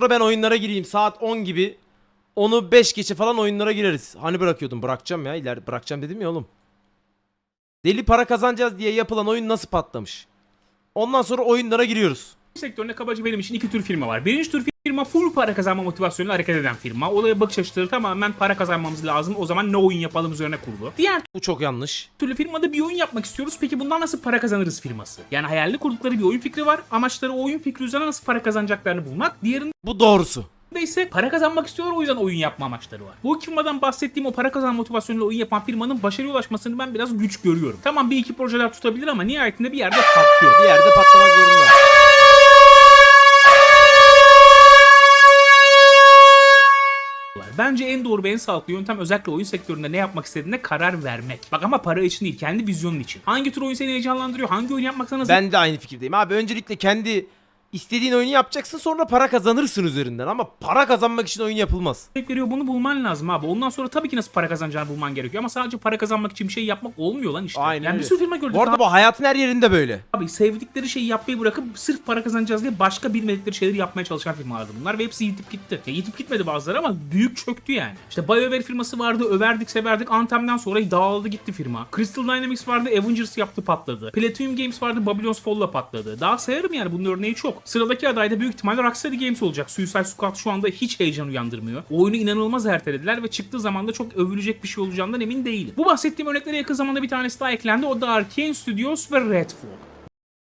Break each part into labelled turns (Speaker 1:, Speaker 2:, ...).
Speaker 1: Sonra ben oyunlara gireyim saat 10 gibi. Onu 5 geçe falan oyunlara gireriz. Hani bırakıyordum bırakacağım ya iler bırakacağım dedim ya oğlum. Deli para kazanacağız diye yapılan oyun nasıl patlamış? Ondan sonra oyunlara giriyoruz.
Speaker 2: Sektöründe kabaca benim için iki tür firma var. Birinci tür firma full para kazanma motivasyonuyla hareket eden firma. Olaya bakış açıları tamamen para kazanmamız lazım. O zaman ne oyun yapalım üzerine kurulu. Diğer
Speaker 1: Bu çok yanlış.
Speaker 2: türlü firmada bir oyun yapmak istiyoruz. Peki bundan nasıl para kazanırız firması? Yani hayalini kurdukları bir oyun fikri var. Amaçları o oyun fikri üzerine nasıl para kazanacaklarını bulmak. Diğerinde
Speaker 1: Bu doğrusu.
Speaker 2: ise para kazanmak istiyorlar o yüzden oyun yapma amaçları var. Bu iki firmadan bahsettiğim o para kazanma motivasyonuyla oyun yapan firmanın başarıya ulaşmasını ben biraz güç görüyorum. Tamam bir iki projeler tutabilir ama nihayetinde bir yerde patlıyor.
Speaker 1: Bir yerde patlamak zorunda.
Speaker 2: Bence en doğru ve en sağlıklı yöntem özellikle oyun sektöründe ne yapmak istediğine karar vermek. Bak ama para için değil, kendi vizyonun için. Hangi tür oyun seni heyecanlandırıyor, hangi oyun yapmak sana
Speaker 1: Ben de aynı fikirdeyim. Abi öncelikle kendi istediğin oyunu yapacaksın sonra para kazanırsın üzerinden ama para kazanmak için oyun yapılmaz.
Speaker 2: veriyor bunu bulman lazım abi. Ondan sonra tabii ki nasıl para kazanacağını bulman gerekiyor ama sadece para kazanmak için bir şey yapmak olmuyor lan işte.
Speaker 1: Aynen
Speaker 2: yani bir sürü firma gördük
Speaker 1: Bu arada bu hayatın her yerinde böyle.
Speaker 2: abi. Sevdikleri şeyi yapmayı bırakıp sırf para kazanacağız diye başka bilmedikleri şeyleri yapmaya çalışan firmalardı bunlar ve hepsi yitip gitti. Ya yitip gitmedi bazıları ama büyük çöktü yani. İşte BioWare firması vardı, överdik severdik. Anthem'den sonra dağıldı gitti firma. Crystal Dynamics vardı, Avengers yaptı patladı. Platinum Games vardı, Babylon's Fall'la patladı. Daha sayarım yani bunun örneği çok. Sıradaki aday da büyük ihtimalle Rocksteady Games olacak. Suicide Squad şu anda hiç heyecan uyandırmıyor. Oyunu inanılmaz ertelediler ve çıktığı zaman da çok övülecek bir şey olacağından emin değilim. Bu bahsettiğim örneklere yakın zamanda bir tanesi daha eklendi. O da Arkane Studios ve Redfall.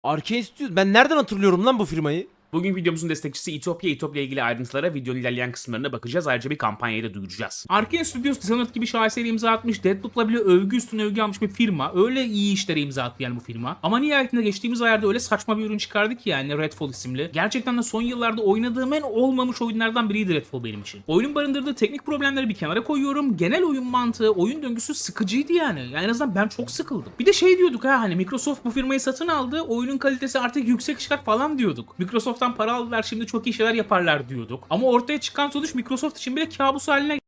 Speaker 1: Arkane Studios. Ben nereden hatırlıyorum lan bu firmayı?
Speaker 2: Bugün videomuzun destekçisi Etopya. Etopya ilgili ayrıntılara videonun ilerleyen kısımlarına bakacağız. Ayrıca bir kampanyayı da duyuracağız. Arkane Studios Dishonored gibi şaheseri imza atmış. Deathloop'la bile övgü üstüne övgü almış bir firma. Öyle iyi işlere imza attı yani bu firma. Ama nihayetinde geçtiğimiz aylarda öyle saçma bir ürün çıkardı ki yani Redfall isimli. Gerçekten de son yıllarda oynadığım en olmamış oyunlardan biriydi Redfall benim için. Oyunun barındırdığı teknik problemleri bir kenara koyuyorum. Genel oyun mantığı, oyun döngüsü sıkıcıydı yani. Yani en azından ben çok sıkıldım. Bir de şey diyorduk ha hani Microsoft bu firmayı satın aldı. Oyunun kalitesi artık yüksek çıkar falan diyorduk. Microsoft'tan para aldılar şimdi çok iyi şeyler yaparlar diyorduk. Ama ortaya çıkan sonuç Microsoft için bile kabus haline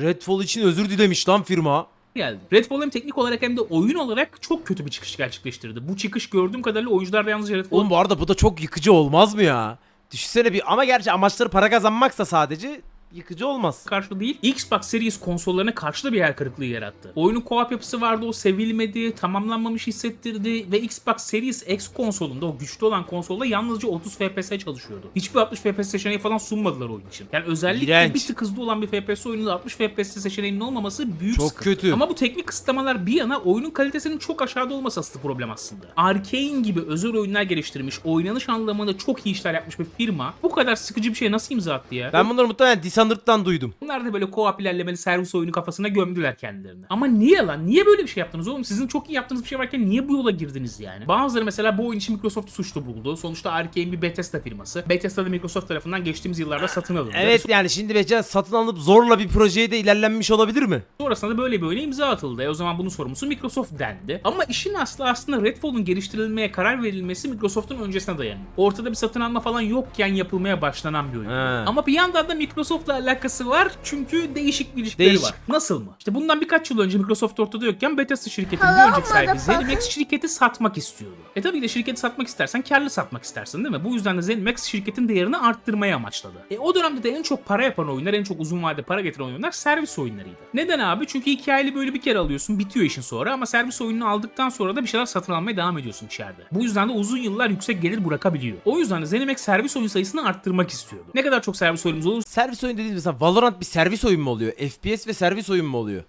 Speaker 1: Redfall için özür dilemiş lan firma.
Speaker 2: geldi. Redfall hem teknik olarak hem de oyun olarak çok kötü bir çıkış gerçekleştirdi. Bu çıkış gördüğüm kadarıyla oyuncular da yalnızca Redfall
Speaker 1: Oğlum bu arada bu da çok yıkıcı olmaz mı ya? Düşünsene bir ama gerçi amaçları para kazanmaksa sadece yıkıcı olmaz.
Speaker 2: karşı değil, Xbox Series konsollarına karşı da bir yer kırıklığı yarattı. Oyunun co-op yapısı vardı, o sevilmedi, tamamlanmamış hissettirdi ve Xbox Series X konsolunda, o güçlü olan konsolda yalnızca 30 FPS çalışıyordu. Hiçbir 60 FPS seçeneği falan sunmadılar oyun için. Yani özellikle
Speaker 1: İğrenç.
Speaker 2: bir tık hızlı olan bir FPS oyununda 60 FPS seçeneğinin olmaması büyük
Speaker 1: Çok
Speaker 2: sıkıntı.
Speaker 1: kötü.
Speaker 2: Ama bu teknik kısıtlamalar bir yana oyunun kalitesinin çok aşağıda olması asıl problem aslında. Arkane gibi özel oyunlar geliştirmiş, oynanış anlamında çok iyi işler yapmış bir firma bu kadar sıkıcı bir şeye nasıl imza attı ya?
Speaker 1: Ben bunları muhtemelen Dishonored'dan duydum.
Speaker 2: Bunlar da böyle co-op ilerlemeli servis oyunu kafasına gömdüler kendilerini. Ama niye lan? Niye böyle bir şey yaptınız oğlum? Sizin çok iyi yaptığınız bir şey varken niye bu yola girdiniz yani? Bazıları mesela bu oyun için Microsoft'u suçlu buldu. Sonuçta Arkane bir Bethesda firması. Bethesda da Microsoft tarafından geçtiğimiz yıllarda satın alındı.
Speaker 1: Evet yani şimdi Beca satın alınıp zorla bir projeye de ilerlenmiş olabilir mi?
Speaker 2: Sonrasında da böyle bir oyuna imza atıldı. E o zaman bunun sorumlusu Microsoft dendi. Ama işin aslı aslında Redfall'un geliştirilmeye karar verilmesi Microsoft'un öncesine dayanıyor. Ortada bir satın alma falan yokken yapılmaya başlanan bir oyun.
Speaker 1: He.
Speaker 2: Ama bir yandan da Microsoft'la alakası var çünkü değişik bir ilişkileri
Speaker 1: Değişik.
Speaker 2: var. Nasıl mı? İşte bundan birkaç yıl önce Microsoft ortada yokken Bethesda şirketinin bir önceki sahibi ZeniMax şirketi satmak istiyordu. E tabii ki de şirketi satmak istersen karlı satmak istersin değil mi? Bu yüzden de ZeniMax şirketin değerini arttırmaya amaçladı. E o dönemde de en çok para yapan oyunlar, en çok uzun vadede para getiren oyunlar servis oyunlarıydı. Neden abi? Çünkü hikayeli böyle bir kere alıyorsun, bitiyor işin sonra ama servis oyununu aldıktan sonra da bir şeyler satın almaya devam ediyorsun içeride. Bu yüzden de uzun yıllar yüksek gelir bırakabiliyor. O yüzden de ZeniMax servis oyun sayısını arttırmak istiyordu. Ne kadar çok servis oyunumuz olursa
Speaker 1: Servis oyun dediğimiz mesela Valorant bir servis oyun mu oluyor? FPS ve servis oyun mu oluyor?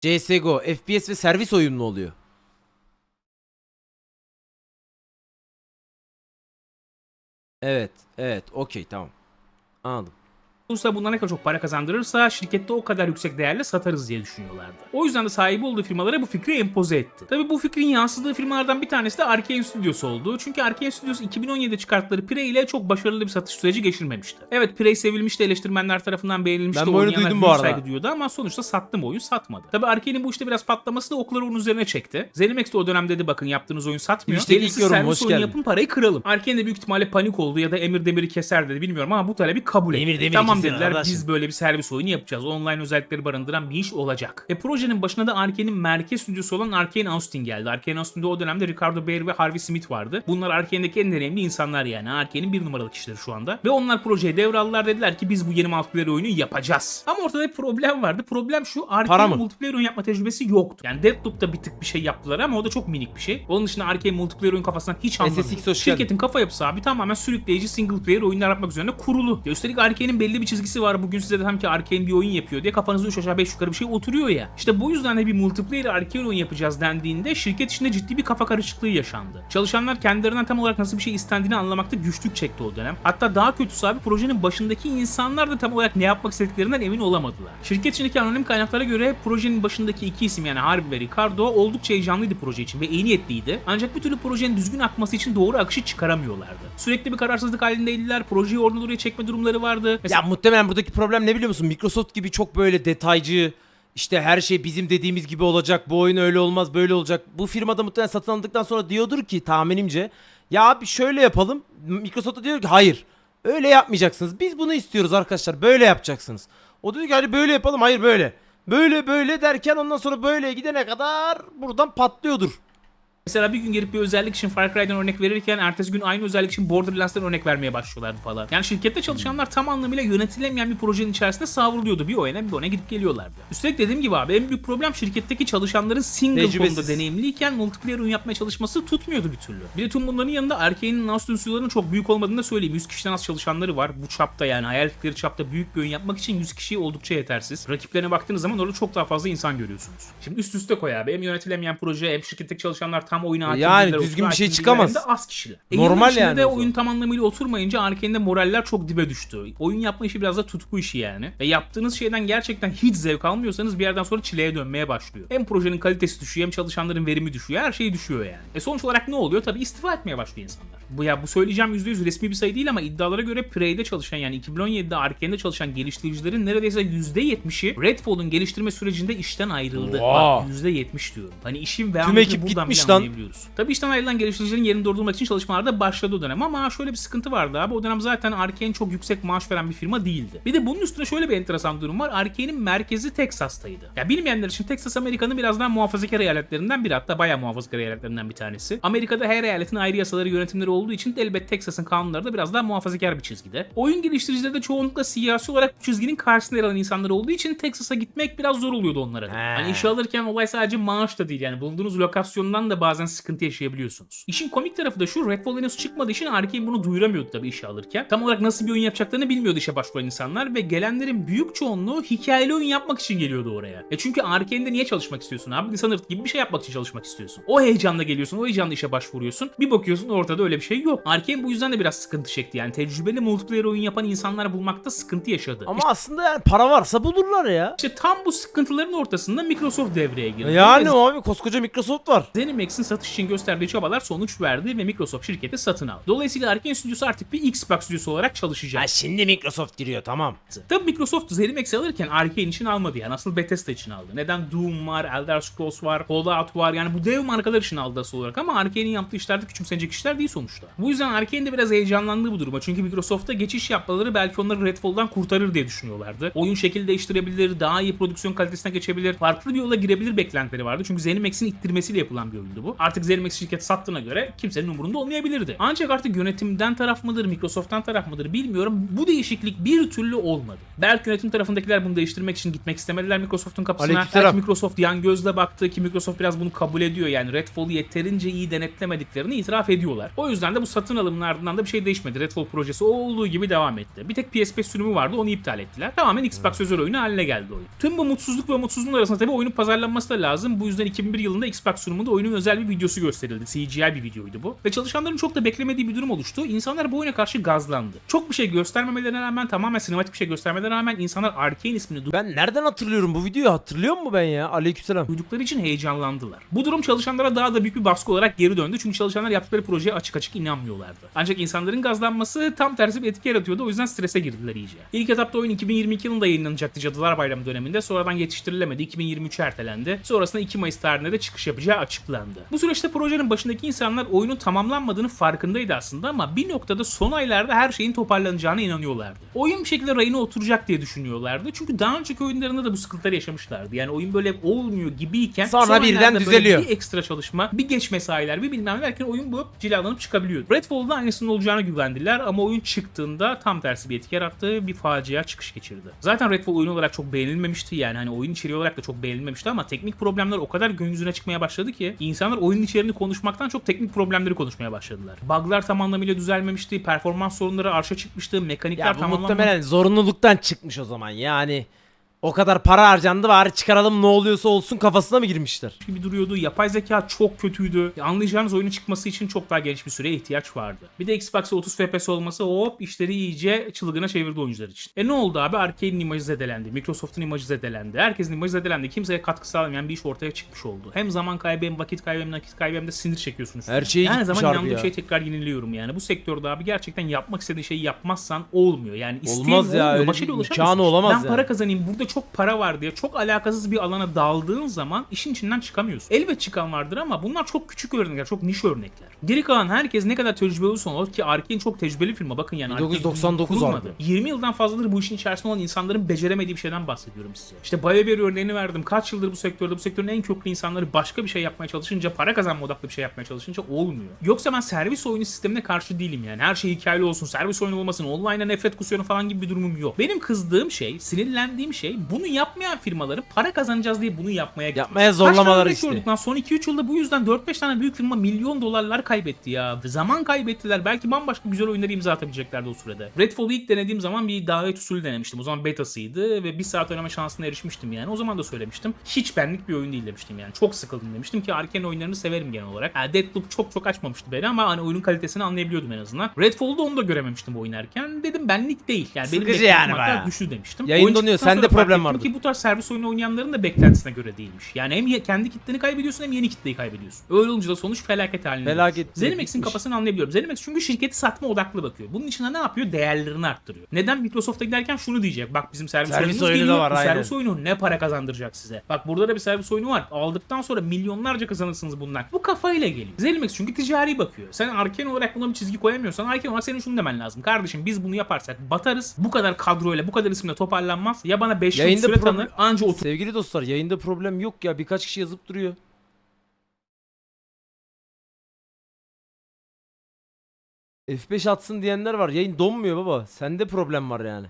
Speaker 1: CSGO FPS ve servis oyun mu oluyor? Evet, evet, okey tamam. Anladım.
Speaker 2: Olursa bundan ne kadar çok para kazandırırsa şirkette o kadar yüksek değerle satarız diye düşünüyorlardı. O yüzden de sahibi olduğu firmalara bu fikri empoze etti. Tabi bu fikrin yansıdığı firmalardan bir tanesi de Arkane Studios oldu. Çünkü Arkane Studios 2017'de çıkarttıkları Prey ile çok başarılı bir satış süreci geçirmemişti. Evet Prey sevilmişti, eleştirmenler tarafından beğenilmişti.
Speaker 1: Ben bu oyunu duydum bu arada.
Speaker 2: saygı duyuyordu ama sonuçta sattım oyun satmadı. Tabi Arkane'in bu işte biraz patlaması da okları onun üzerine çekti. Zenimax de o dönemde dedi bakın yaptığınız oyun satmıyor.
Speaker 1: İşte ilk yorum, hoş geldin.
Speaker 2: yapın parayı kıralım. Arkane de büyük ihtimalle panik oldu ya da Emir Demir'i keser dedi bilmiyorum ama bu talebi kabul etti.
Speaker 1: Emir Demir'i
Speaker 2: tamam Dediler biz böyle bir servis oyunu yapacağız. Online özellikleri barındıran bir iş olacak. Ve projenin başına da Arkane'in merkez stüdyosu olan Arkane Austin geldi. Arkane Austin'de o dönemde Ricardo Baer ve Harvey Smith vardı. Bunlar Arkane'deki en önemli insanlar yani. Arkane'in bir numaralı kişileri şu anda. Ve onlar projeyi devraldılar dediler ki biz bu yeni multiplayer oyunu yapacağız. Ama ortada bir problem vardı. Problem şu
Speaker 1: mı?
Speaker 2: multiplayer oyun yapma tecrübesi yoktu. Yani Deathloop'ta bir tık bir şey yaptılar ama o da çok minik bir şey. Onun dışında Arkane multiplayer oyun kafasından hiç anlamıyor. Şirketin kafa yapısı abi tamamen sürükleyici single player oyunlar yapmak üzerine kurulu. Üstelik Arkane'in belli bir çizgisi var. Bugün size dedim ki Arkane bir oyun yapıyor diye kafanızda 3 aşağı 5 yukarı bir şey oturuyor ya. İşte bu yüzden de bir multiplayer Arkane oyun yapacağız dendiğinde şirket içinde ciddi bir kafa karışıklığı yaşandı. Çalışanlar kendilerinden tam olarak nasıl bir şey istendiğini anlamakta güçlük çekti o dönem. Hatta daha kötüsü abi projenin başındaki insanlar da tam olarak ne yapmak istediklerinden emin olamadılar. Şirket içindeki anonim kaynaklara göre projenin başındaki iki isim yani Harvey ve Ricardo oldukça heyecanlıydı proje için ve iyi niyetliydi. Ancak bir türlü projenin düzgün akması için doğru akışı çıkaramıyorlardı. Sürekli bir kararsızlık halindeydiler. Projeyi oradan oraya çekme durumları vardı. Mesela
Speaker 1: Ya muhtemelen buradaki problem ne biliyor musun? Microsoft gibi çok böyle detaycı işte her şey bizim dediğimiz gibi olacak. Bu oyun öyle olmaz böyle olacak. Bu firmada muhtemelen satın alındıktan sonra diyordur ki tahminimce. Ya abi şöyle yapalım. Microsoft da diyor ki hayır. Öyle yapmayacaksınız. Biz bunu istiyoruz arkadaşlar. Böyle yapacaksınız. O diyor ki hadi böyle yapalım. Hayır böyle. Böyle böyle derken ondan sonra böyle gidene kadar buradan patlıyordur.
Speaker 2: Mesela bir gün gelip bir özellik için Far Cry'dan örnek verirken ertesi gün aynı özellik için Borderlands'tan örnek vermeye başlıyorlardı falan. Yani şirkette çalışanlar tam anlamıyla yönetilemeyen bir projenin içerisinde savruluyordu. Bir o yana bir ona gidip geliyorlardı. Üstelik dediğim gibi abi en büyük problem şirketteki çalışanların single
Speaker 1: Tecrübesiz.
Speaker 2: konuda deneyimliyken multiplayer oyun yapmaya çalışması tutmuyordu bir türlü. Bir de tüm bunların yanında Arkane'in NAS stüdyolarının çok büyük olmadığını da söyleyeyim. 100 kişiden az çalışanları var. Bu çapta yani hayal ettikleri çapta büyük bir oyun yapmak için 100 kişi oldukça yetersiz. Rakiplerine baktığınız zaman orada çok daha fazla insan görüyorsunuz. Şimdi üst üste koy abi. Hem yönetilemeyen proje hem şirketteki çalışanlar tam oyuna hakim
Speaker 1: Yani
Speaker 2: değiller,
Speaker 1: düzgün
Speaker 2: oturan
Speaker 1: bir şey
Speaker 2: hakim
Speaker 1: çıkamaz.
Speaker 2: değiller, hem de az kişiler. E,
Speaker 1: Normal
Speaker 2: içinde
Speaker 1: yani
Speaker 2: de
Speaker 1: o zaman.
Speaker 2: oyun tam anlamıyla oturmayınca Arkane'de moraller çok dibe düştü. Oyun yapma işi biraz da tutku işi yani. Ve yaptığınız şeyden gerçekten hiç zevk almıyorsanız bir yerden sonra çileye dönmeye başlıyor. Hem projenin kalitesi düşüyor hem çalışanların verimi düşüyor. Her şey düşüyor yani. E sonuç olarak ne oluyor? Tabii istifa etmeye başlıyor insanlar. Bu ya bu söyleyeceğim %100 resmi bir sayı değil ama iddialara göre Prey'de çalışan yani 2017'de Arkane'de çalışan geliştiricilerin neredeyse %70'i Redfall'un geliştirme sürecinde işten ayrıldı.
Speaker 1: Oha.
Speaker 2: Bak %70 diyorum. Hani işin ve
Speaker 1: Tüm ekip
Speaker 2: buradan
Speaker 1: gitmiş
Speaker 2: bile
Speaker 1: lan.
Speaker 2: anlayabiliyoruz. Tabii işten ayrılan geliştiricilerin yerini doldurmak için çalışmalar da başladı o dönem ama şöyle bir sıkıntı vardı abi. O dönem zaten Arkane çok yüksek maaş veren bir firma değildi. Bir de bunun üstüne şöyle bir enteresan durum var. Arkane'in merkezi Texas'taydı. Ya bilmeyenler için Texas Amerika'nın biraz daha muhafazakar eyaletlerinden biri hatta bayağı muhafazakar eyaletlerinden bir tanesi. Amerika'da her eyaletin ayrı yasaları yönetimleri olduğu için de elbet Texas'ın kanunları da biraz daha muhafazakar bir çizgide. Oyun geliştiricileri de çoğunlukla siyasi olarak bu çizginin karşısında yer alan insanlar olduğu için Texas'a gitmek biraz zor oluyordu onlara. da. Hani işe alırken olay sadece maaş da değil yani bulunduğunuz lokasyondan da bazen sıkıntı yaşayabiliyorsunuz. İşin komik tarafı da şu Redfall henüz çıkmadığı için Arkane bunu duyuramıyordu tabii işe alırken. Tam olarak nasıl bir oyun yapacaklarını bilmiyordu işe başvuran insanlar ve gelenlerin büyük çoğunluğu hikayeli oyun yapmak için geliyordu oraya. E çünkü Arkane'de niye çalışmak istiyorsun abi? Dishonored gibi bir şey yapmak için çalışmak istiyorsun. O heyecanla geliyorsun, o heyecanla işe başvuruyorsun. Bir bakıyorsun ortada öyle bir şey yok. Arkane bu yüzden de biraz sıkıntı çekti yani. Tecrübeli multiplayer oyun yapan insanlar bulmakta sıkıntı yaşadı.
Speaker 1: Ama aslında yani para varsa bulurlar ya.
Speaker 2: İşte tam bu sıkıntıların ortasında Microsoft devreye girdi.
Speaker 1: Yani
Speaker 2: Ve
Speaker 1: o abi koskoca Microsoft var.
Speaker 2: ZeniMax'in satış için gösterdiği çabalar sonuç verdi ve Microsoft şirketi satın aldı. Dolayısıyla Arkane stüdyosu artık bir Xbox stüdyosu olarak çalışacak.
Speaker 1: Ha şimdi Microsoft giriyor tamam.
Speaker 2: Tabii Microsoft ZeniMax'i alırken Arkane için almadı yani. Asıl Bethesda için aldı. Neden? Doom var, Elder Scrolls var, Fallout var. Yani bu dev markalar için aldı asıl olarak ama Arkane'in yaptığı işler de küçümsenecek işler değil sonuçta. Bu yüzden Arkane de biraz heyecanlandı bu duruma. Çünkü Microsoft'a geçiş yapmaları belki onları Redfall'dan kurtarır diye düşünüyorlardı. Oyun şekil değiştirebilir, daha iyi prodüksiyon kalitesine geçebilir, farklı bir yola girebilir beklentileri vardı. Çünkü ZeniMax'in ittirmesiyle yapılan bir oyundu bu. Artık ZeniMax şirket sattığına göre kimsenin umurunda olmayabilirdi. Ancak artık yönetimden taraf mıdır, Microsoft'tan taraf mıdır bilmiyorum. Bu değişiklik bir türlü olmadı. Belki yönetim tarafındakiler bunu değiştirmek için gitmek istemediler Microsoft'un kapısına. Belki Microsoft yan gözle baktı ki Microsoft biraz bunu kabul ediyor. Yani Redfall'u yeterince iyi denetlemediklerini itiraf ediyorlar. O yüzden de bu satın alımın ardından da bir şey değişmedi. Redfall projesi olduğu gibi devam etti. Bir tek PSP sürümü vardı onu iptal ettiler. Tamamen Xbox özel oyunu haline geldi oyun. Tüm bu mutsuzluk ve mutsuzluğun arasında tabii oyunun pazarlanması da lazım. Bu yüzden 2001 yılında Xbox sunumunda oyunun özel bir videosu gösterildi. CGI bir videoydu bu. Ve çalışanların çok da beklemediği bir durum oluştu. İnsanlar bu oyuna karşı gazlandı. Çok bir şey göstermemelerine rağmen tamamen sinematik bir şey göstermelerine rağmen insanlar Arkane ismini du-
Speaker 1: Ben nereden hatırlıyorum bu videoyu hatırlıyor mu ben ya? Aleykümselam.
Speaker 2: duydukları için heyecanlandılar. Bu durum çalışanlara daha da büyük bir baskı olarak geri döndü. Çünkü çalışanlar yaptıkları projeye açık açık yaklaşık inanmıyorlardı. Ancak insanların gazlanması tam tersi bir etki yaratıyordu o yüzden strese girdiler iyice. İlk etapta oyun 2022 yılında yayınlanacaktı Cadılar Bayramı döneminde sonradan yetiştirilemedi 2023'e ertelendi. Sonrasında 2 Mayıs tarihinde de çıkış yapacağı açıklandı. Bu süreçte projenin başındaki insanlar oyunun tamamlanmadığını farkındaydı aslında ama bir noktada son aylarda her şeyin toparlanacağına inanıyorlardı. Oyun bir şekilde rayına oturacak diye düşünüyorlardı. Çünkü daha önceki oyunlarında da bu sıkıntıları yaşamışlardı. Yani oyun böyle olmuyor gibiyken
Speaker 1: Sonra
Speaker 2: son
Speaker 1: birden düzeliyor.
Speaker 2: bir ekstra çalışma, bir geç mesailer, bir bilmem ne derken oyun bu cilalanıp çıkabiliyor. Redfall'da aynısının olacağına güvendiler ama oyun çıktığında tam tersi bir etki yarattı. Bir facia çıkış geçirdi. Zaten Redfall oyun olarak çok beğenilmemişti yani hani oyun içeriği olarak da çok beğenilmemişti ama teknik problemler o kadar gün yüzüne çıkmaya başladı ki insanlar oyunun içeriğini konuşmaktan çok teknik problemleri konuşmaya başladılar. Bug'lar tam anlamıyla düzelmemişti, performans sorunları arşa çıkmıştı, mekanikler
Speaker 1: Ya bu
Speaker 2: tamamlanmamıştı.
Speaker 1: muhtemelen zorunluluktan çıkmış o zaman yani. O kadar para harcandı bari çıkaralım ne oluyorsa olsun kafasına mı girmişler?
Speaker 2: gibi duruyordu. Yapay zeka çok kötüydü. Anlayacağınız oyunun çıkması için çok daha geniş bir süreye ihtiyaç vardı. Bir de Xbox'ta 30 FPS olması hop işleri iyice çılgına çevirdi oyuncular için. E ne oldu abi? Arcade'in imajı zedelendi. Microsoft'un imajı zedelendi. Herkesin imajı zedelendi. Kimseye katkı sağlamayan bir iş ortaya çıkmış oldu. Hem zaman kaybı hem vakit kaybı hem nakit kaybı hem de sinir çekiyorsunuz.
Speaker 1: Her şeyi
Speaker 2: Her
Speaker 1: gitmiş
Speaker 2: zaman
Speaker 1: harbi
Speaker 2: inandığım
Speaker 1: ya.
Speaker 2: şey tekrar yeniliyorum yani. Bu sektörde abi gerçekten yapmak istediğin şeyi yapmazsan olmuyor. Yani isteğin
Speaker 1: Olmaz ya,
Speaker 2: olmuyor.
Speaker 1: öyle bir imkanı olamaz
Speaker 2: Ben
Speaker 1: yani.
Speaker 2: para kazanayım burada çok para var diye çok alakasız bir alana daldığın zaman işin içinden çıkamıyorsun. Elbet çıkan vardır ama bunlar çok küçük örnekler, çok niş örnekler. Geri kalan herkes ne kadar tecrübeli olursa olur ki Arkane çok tecrübeli firma. Bakın yani Arkane
Speaker 1: 1999
Speaker 2: kurulmadı.
Speaker 1: abi.
Speaker 2: 20 yıldan fazladır bu işin içerisinde olan insanların beceremediği bir şeyden bahsediyorum size. İşte BioWare örneğini verdim. Kaç yıldır bu sektörde bu sektörün en köklü insanları başka bir şey yapmaya çalışınca, para kazanma odaklı bir şey yapmaya çalışınca olmuyor. Yoksa ben servis oyunu sistemine karşı değilim yani. Her şey hikayeli olsun, servis oyunu olmasın, online'a nefret kusuyorum falan gibi bir durumum yok. Benim kızdığım şey, sinirlendiğim şey bunu yapmayan firmaların para kazanacağız diye bunu yapmaya.
Speaker 1: Yapmaya zorlamaları işte.
Speaker 2: gördük lan? Son 2-3 yılda bu yüzden 4-5 tane büyük firma milyon dolarlar kaybetti ya. Zaman kaybettiler. Belki bambaşka güzel oyunları imza atabileceklerdi o sürede. Redfall'u ilk denediğim zaman bir davet usulü denemiştim. O zaman betasıydı ve bir saat oynama şansına erişmiştim yani. O zaman da söylemiştim. Hiç benlik bir oyun değil demiştim yani. Çok sıkıldım demiştim ki Arkane oyunlarını severim genel olarak. Yani Deathloop çok çok açmamıştı beni ama hani oyunun kalitesini anlayabiliyordum en azından. Redfall'da onu da görememiştim oynarken. Dedim benlik değil. Yani benim
Speaker 1: Sıkıcı
Speaker 2: beklentim
Speaker 1: yani
Speaker 2: hatta
Speaker 1: bayağı.
Speaker 2: düştü demiştim.
Speaker 1: Yayın
Speaker 2: Oyun
Speaker 1: donuyor.
Speaker 2: çıktıktan
Speaker 1: Sende
Speaker 2: sonra fark
Speaker 1: problem vardı.
Speaker 2: ki bu tarz servis oyunu oynayanların da beklentisine göre değilmiş. Yani hem kendi kitleni kaybediyorsun hem yeni kitleyi kaybediyorsun. Öyle olunca da sonuç felaket haline.
Speaker 1: Felaket.
Speaker 2: Zenimax'in kafasını anlayabiliyorum. Zenimax çünkü şirketi satma odaklı bakıyor. Bunun için ne yapıyor? Değerlerini arttırıyor. Neden Microsoft'a giderken şunu diyecek. Bak bizim servis,
Speaker 1: Servis oyunu da var,
Speaker 2: Bu
Speaker 1: aynen.
Speaker 2: servis oyunu ne para kazandıracak size? Bak burada da bir servis oyunu var. Aldıktan sonra milyonlarca kazanırsınız bundan. Bu kafayla geliyor. Zenimax çünkü ticari bakıyor. Sen Arkane olarak buna bir çizgi koyamıyorsan Arkane olarak senin şunu demen lazım. Kardeşim biz bunu yaparsak batarız. Bu kadar kadroyla bu kadar isimle toparlanmaz. Ya bana 5
Speaker 1: Yayında
Speaker 2: süre tanır anca otur.
Speaker 1: Sevgili dostlar yayında problem yok ya birkaç kişi yazıp duruyor. F5 atsın diyenler var. Yayın donmuyor baba. Sende problem var yani.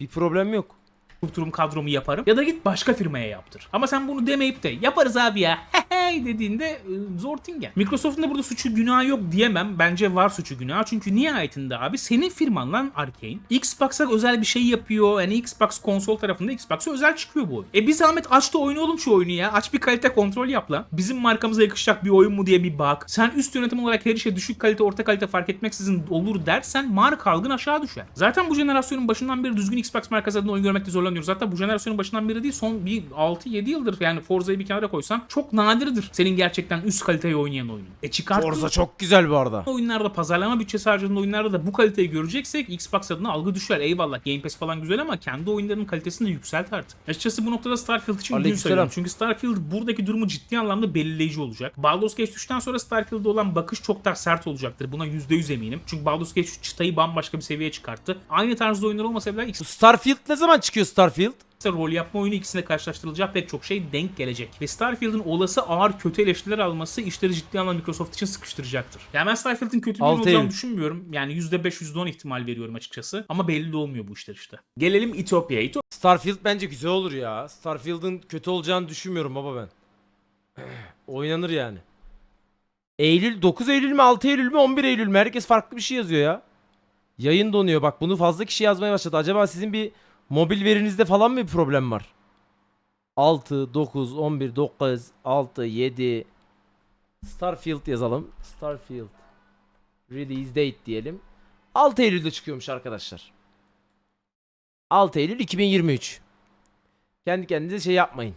Speaker 1: Bir problem yok.
Speaker 2: oturum kadromu yaparım ya da git başka firmaya yaptır. Ama sen bunu demeyip de yaparız abi ya hey dediğinde e, zor tingen. Microsoft'un da burada suçu günahı yok diyemem. Bence var suçu günahı. Çünkü nihayetinde abi senin firman lan Arkane. Xbox'a özel bir şey yapıyor. Yani Xbox konsol tarafında Xbox'a özel çıkıyor bu oyun. E bir zahmet aç da oyna oğlum şu oyunu ya. Aç bir kalite kontrol yap lan. Bizim markamıza yakışacak bir oyun mu diye bir bak. Sen üst yönetim olarak her işe düşük kalite orta kalite fark etmeksizin olur dersen marka algın aşağı düşer. Zaten bu jenerasyonun başından beri düzgün Xbox markası adına oyun görmekte zorlanıyoruz. Hatta bu jenerasyonun başından beri değil son bir 6-7 yıldır yani Forza'yı bir kenara koysam çok nadirdir senin gerçekten üst kaliteyi oynayan oyunu. E çıkarttığın
Speaker 1: Forza çok güzel bu arada.
Speaker 2: oyunlarda pazarlama bütçesi harcadığın oyunlarda da bu kaliteyi göreceksek Xbox adına algı düşer. Eyvallah Game Pass falan güzel ama kendi oyunlarının kalitesini de yükselt artık. Açıkçası bu noktada Starfield için gün sayıyorum. Çünkü Starfield buradaki durumu ciddi anlamda belirleyici olacak. Baldur's Gate 3'ten sonra Starfield'e olan bakış çok daha sert olacaktır. Buna %100 eminim. Çünkü Baldur's Gate 3 çıtayı bambaşka bir seviyeye çıkarttı. Aynı tarzda oyunlar olmasa bile
Speaker 1: Starfield ne zaman çıkıyor Starfield?
Speaker 2: Rol yapma oyunu ikisine karşılaştırılacağı pek çok şey denk gelecek. Ve Starfield'ın olası ağır kötü eleştiriler alması işleri ciddi anlamda Microsoft için sıkıştıracaktır. Yani ben Starfield'ın kötü bir olacağını düşünmüyorum. Yani %5 %10 ihtimal veriyorum açıkçası. Ama belli de olmuyor bu işler işte. Gelelim İtopya'ya.
Speaker 1: Starfield bence güzel olur ya. Starfield'ın kötü olacağını düşünmüyorum baba ben. Oynanır yani. Eylül 9 Eylül mü 6 Eylül mü 11 Eylül mü? Herkes farklı bir şey yazıyor ya. Yayın donuyor bak bunu fazla kişi yazmaya başladı. Acaba sizin bir mobil verinizde falan mı bir problem var? 6, 9, 11, 9, 6, 7 Starfield yazalım. Starfield Release date diyelim. 6 Eylül'de çıkıyormuş arkadaşlar. 6 Eylül 2023. Kendi kendinize şey yapmayın.